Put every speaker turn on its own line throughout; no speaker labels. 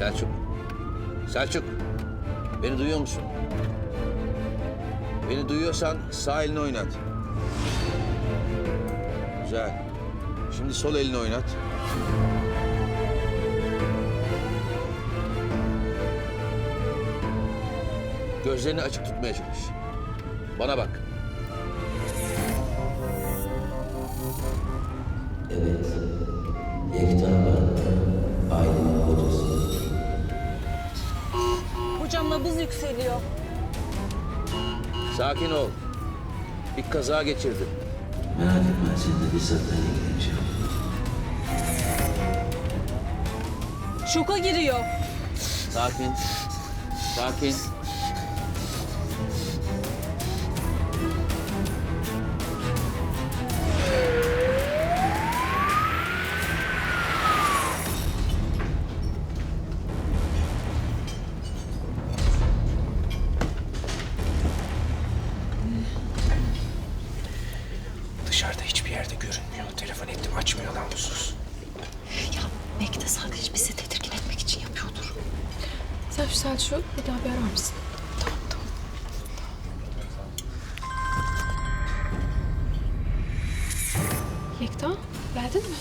Selçuk. Selçuk. Beni duyuyor musun? Beni duyuyorsan sağ elini oynat. Güzel. Şimdi sol elini oynat. Gözlerini açık tutmaya çalış. Bana bak.
Nabız yükseliyor.
Sakin ol. Bir kaza geçirdin.
Merak etme seninle bizzat ben ilgileneceğim.
Şoka giriyor.
Sakin. Sakin.
Şu bir daha bir arar mısın? Tamam tamam. Yekta geldin mi?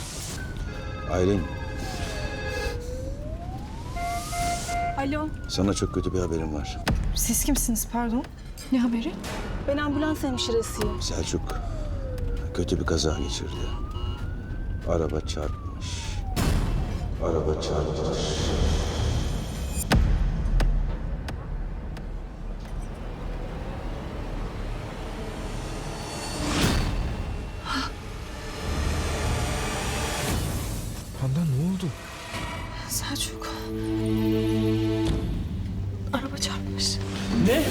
Aylin,
Alo,
sana çok kötü bir haberim var.
Siz kimsiniz pardon? Ne haberi?
ben ambulans hemşiresiyim.
Selçuk kötü bir kaza geçirdi. Araba çarpmış. Araba çarpmış.
Oldu?
Selçuk. Araba çarpmış.
Ne?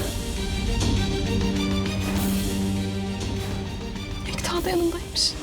Yekta da yanındaymış.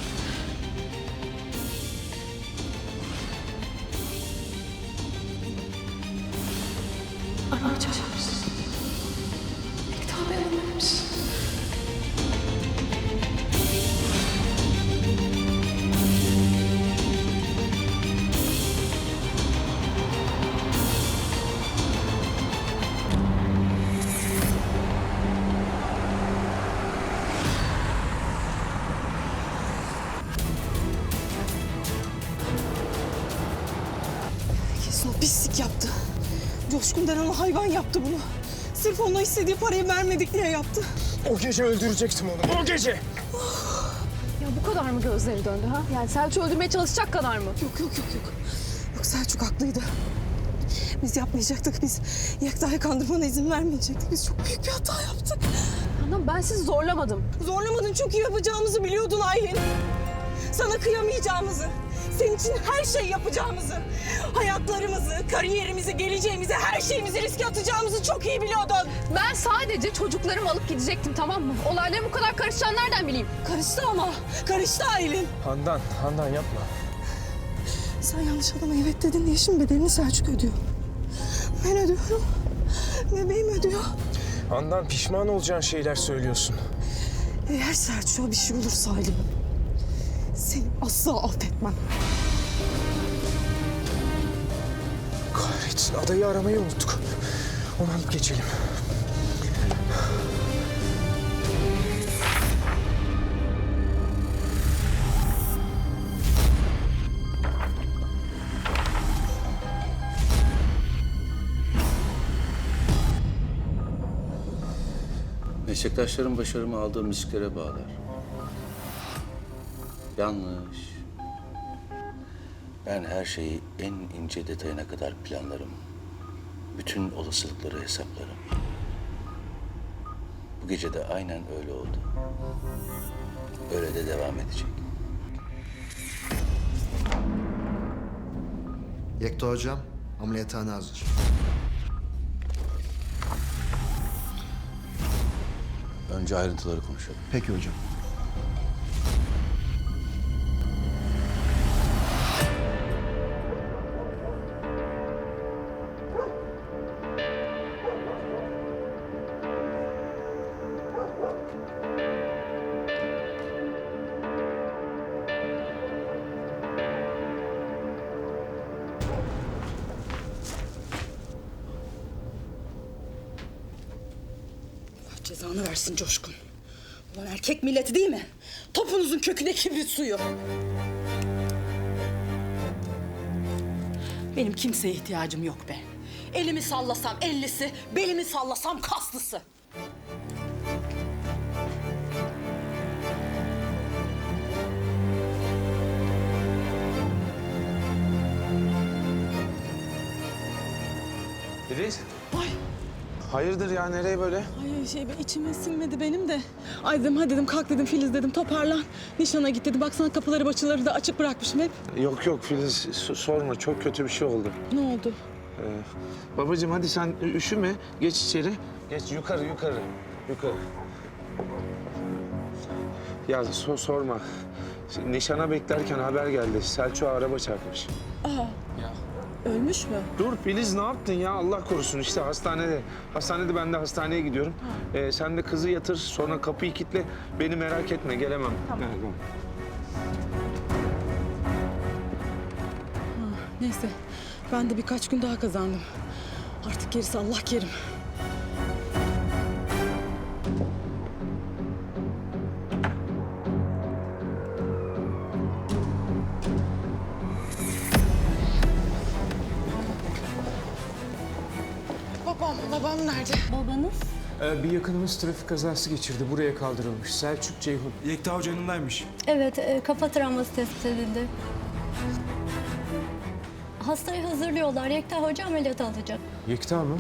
Coşkun denen hayvan yaptı bunu. Sırf ona istediği parayı vermedik diye yaptı.
O gece öldürecektim onu. O gece.
Ya bu kadar mı gözleri döndü ha? Yani Selçuk'u öldürmeye çalışacak kadar mı?
Yok yok yok yok. Yok Selçuk haklıydı. Biz yapmayacaktık. Biz Yekta'yı kandırmana izin vermeyecektik. Biz çok büyük bir hata yaptık.
Anam ben sizi zorlamadım.
Zorlamadın çünkü yapacağımızı biliyordun Aylin. Sana kıyamayacağımızı, senin için her şey yapacağımızı, hayatlarımızı, kariyerimizi, geleceğimizi, her şeyimizi riske atacağımızı çok iyi biliyordun.
Ben sadece çocuklarımı alıp gidecektim tamam mı? Olayların bu kadar karışacağını nereden bileyim?
Karıştı ama, karıştı Aylin.
Handan, Handan yapma.
Sen yanlış adama evet dedin diye şimdi bedelini Selçuk ödüyor. Ben ödüyorum. Bebeğim ödüyor.
Handan pişman olacağın şeyler söylüyorsun.
Eğer Selçuk'a bir şey olursa Aylin, seni asla affetmem.
Kahretsin adayı aramayı unuttuk. Onu alıp geçelim.
Meslektaşlarım başarımı aldığım risklere bağlar. Yanlış. Ben her şeyi en ince detayına kadar planlarım. Bütün olasılıkları hesaplarım. Bu gece de aynen öyle oldu. Öyle de devam edecek.
Yekta hocam, ameliyathane hazır.
Önce ayrıntıları konuşalım.
Peki hocam.
Versin Coşkun. Ulan erkek milleti değil mi? Topunuzun köküne kibrit suyu. Benim kimseye ihtiyacım yok be. Elimi sallasam ellisi, belimi sallasam kaslısı.
Filiz.
Ay.
Hayırdır ya nereye böyle?
Ay şey be, içime sinmedi benim de. Ay dedim hadi dedim kalk dedim Filiz dedim toparlan. Nişana git dedim. Baksana kapıları başıları da açık bırakmışım hep.
Yok yok Filiz so- sorma çok kötü bir şey oldu.
Ne oldu?
Ee, babacığım hadi sen üşüme geç içeri. Geç yukarı yukarı yukarı. Ya so- sorma. Nişana beklerken haber geldi. Selçuk'a araba çarpmış.
Ölmüş mü?
Dur Filiz ne yaptın ya Allah korusun işte hastanede. Hastanede ben de hastaneye gidiyorum. Ee, sen de kızı yatır sonra kapıyı kilitle. Beni merak etme gelemem. Tamam.
Neyse ben de birkaç gün daha kazandım. Artık gerisi Allah kerim.
Ee, bir yakınımız trafik kazası geçirdi. Buraya kaldırılmış. Selçuk Ceyhun.
Yekta Hoca yanındaymış.
Evet, e, kafa travması tespit edildi. Hastayı hazırlıyorlar. Yekta Hoca ameliyat alacak.
Yekta mı?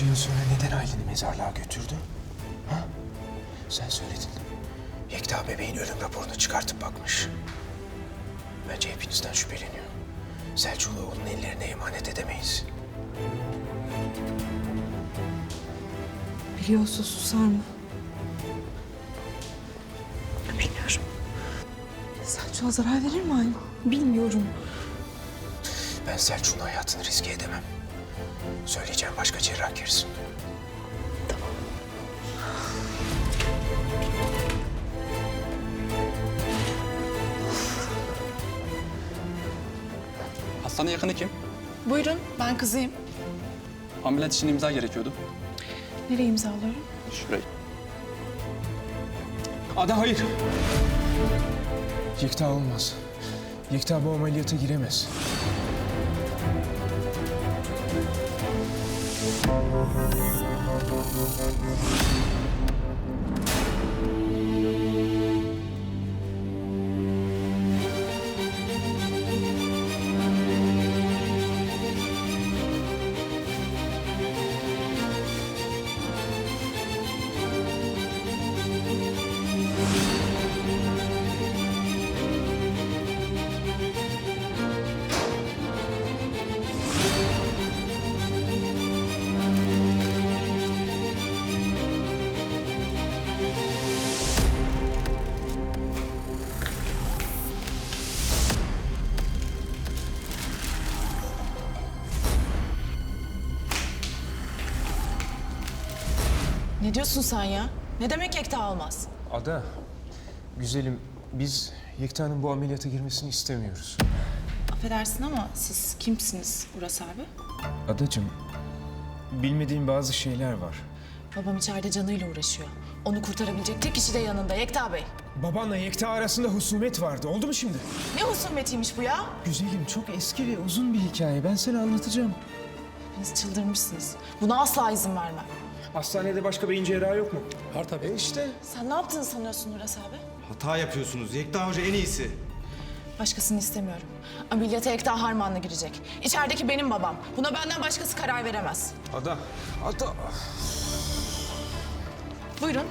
Bunca yıl sonra neden Aylin'i mezarlığa götürdü? Ha? Sen söyledin. Yekta bebeğin ölüm raporunu çıkartıp bakmış. Bence hepinizden şüpheleniyor. Selçuk'u onun ellerine emanet edemeyiz.
Biliyorsun susar mı?
Bilmiyorum.
Selçuk'a zarar verir mi Aylin?
Bilmiyorum.
Ben Selçuk'un hayatını riske edemem. Söyleyeceğim başka cerrah girsin.
Hastane yakını kim?
Buyurun, ben kızıyım.
Ameliyat için imza gerekiyordu.
Nereye imzalıyorum?
Şurayı.
Ada hayır. Yekta olmaz. Yekta bu ameliyata giremez. Thank you.
Ne diyorsun sen ya? Ne demek Ekta olmaz?
Ada, güzelim biz Yekta'nın bu ameliyata girmesini istemiyoruz.
Affedersin ama siz kimsiniz Uras abi?
Adacığım, bilmediğin bazı şeyler var.
Babam içeride canıyla uğraşıyor. Onu kurtarabilecek tek kişi de yanında Yekta Bey.
Babanla Yekta arasında husumet vardı. Oldu mu şimdi?
Ne husumetiymiş bu ya?
Güzelim, çok eski ve uzun bir hikaye. Ben sana anlatacağım.
Hepiniz çıldırmışsınız. Buna asla izin vermem.
Hastanede başka beyin cerrahı yok mu?
Var tabii.
E işte.
Sen ne yaptığını sanıyorsun Uras abi?
Hata yapıyorsunuz. Yekta Hoca en iyisi.
Başkasını istemiyorum. Ameliyata Ekta Harman'la girecek. İçerideki benim babam. Buna benden başkası karar veremez.
Ada, Ada.
Buyurun.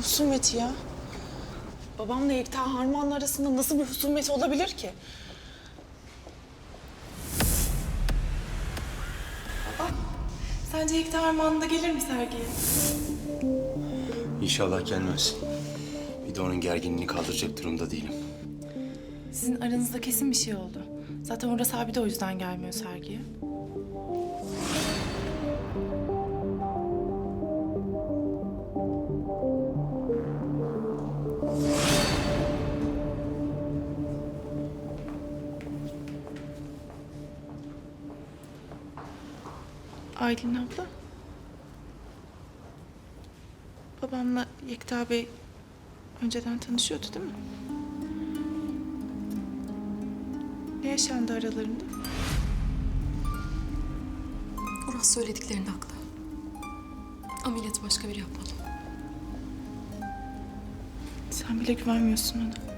Husumeti ya? Babamla Yekta Harman'la arasında nasıl bir husumet olabilir ki? Sence Yekta Harman da gelir mi sergiye?
İnşallah gelmez. Bir de onun gerginliğini kaldıracak durumda değilim.
Sizin aranızda kesin bir şey oldu. Zaten orası abi de o yüzden gelmiyor sergiye. Aylin abla. Babamla Yekta Bey önceden tanışıyordu değil mi? Ne yaşandı aralarında?
Uras söylediklerinde haklı. Ameliyatı başka biri yapmalı.
Sen bile güvenmiyorsun ona.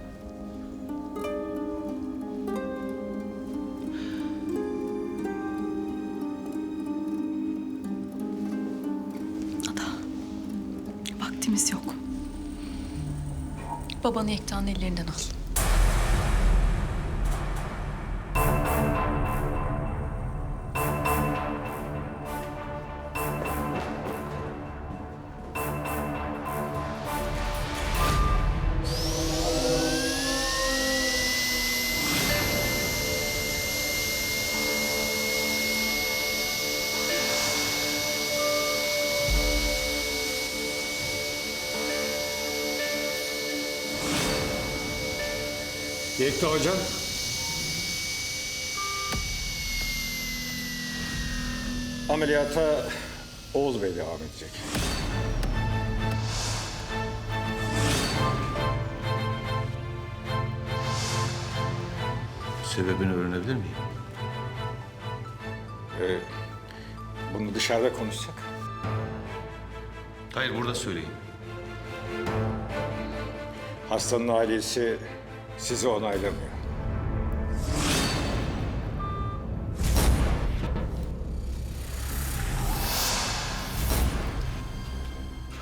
Babanı Yekta'nın ellerinden al.
Yekta hocam. Ameliyata Oğuz Bey devam edecek.
Sebebini öğrenebilir miyim?
Ee, bunu dışarıda konuşsak.
Hayır, burada söyleyin.
Hastanın ailesi sizi onaylamıyor.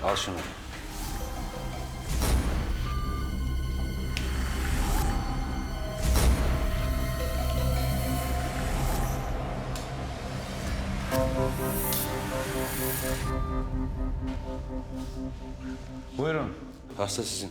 Al şunu.
Buyurun.
Hasta sizin.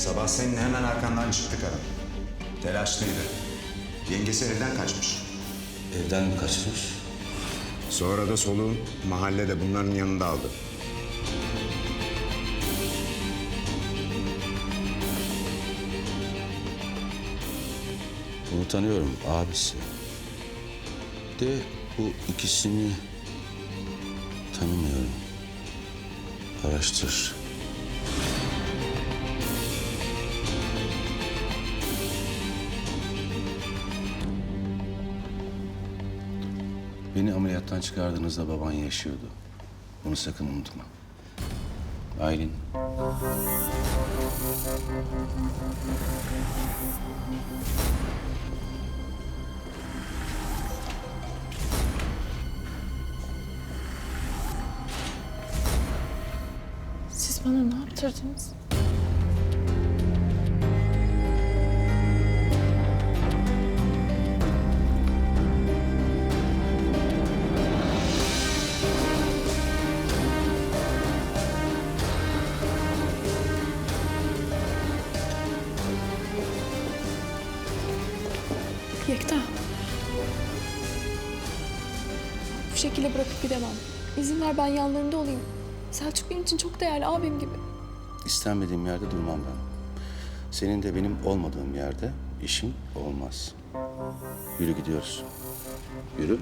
Sabah senin hemen arkandan çıktı karım. Telaşlıydı. Yengesi evden kaçmış.
Evden mi kaçmış?
Sonra da soluğu mahallede bunların yanında aldı.
Bunu tanıyorum, abisi. De bu ikisini tanımıyorum. Araştır. Ameliyattan çıkardığınızda baban yaşıyordu. Bunu sakın unutma. Aylin.
Siz bana ne yaptırdınız?
İzin ver ben yanlarında olayım. Selçuk benim için çok değerli abim gibi.
İstenmediğim yerde durmam ben. Senin de benim olmadığım yerde işin olmaz. Yürü gidiyoruz. Yürü.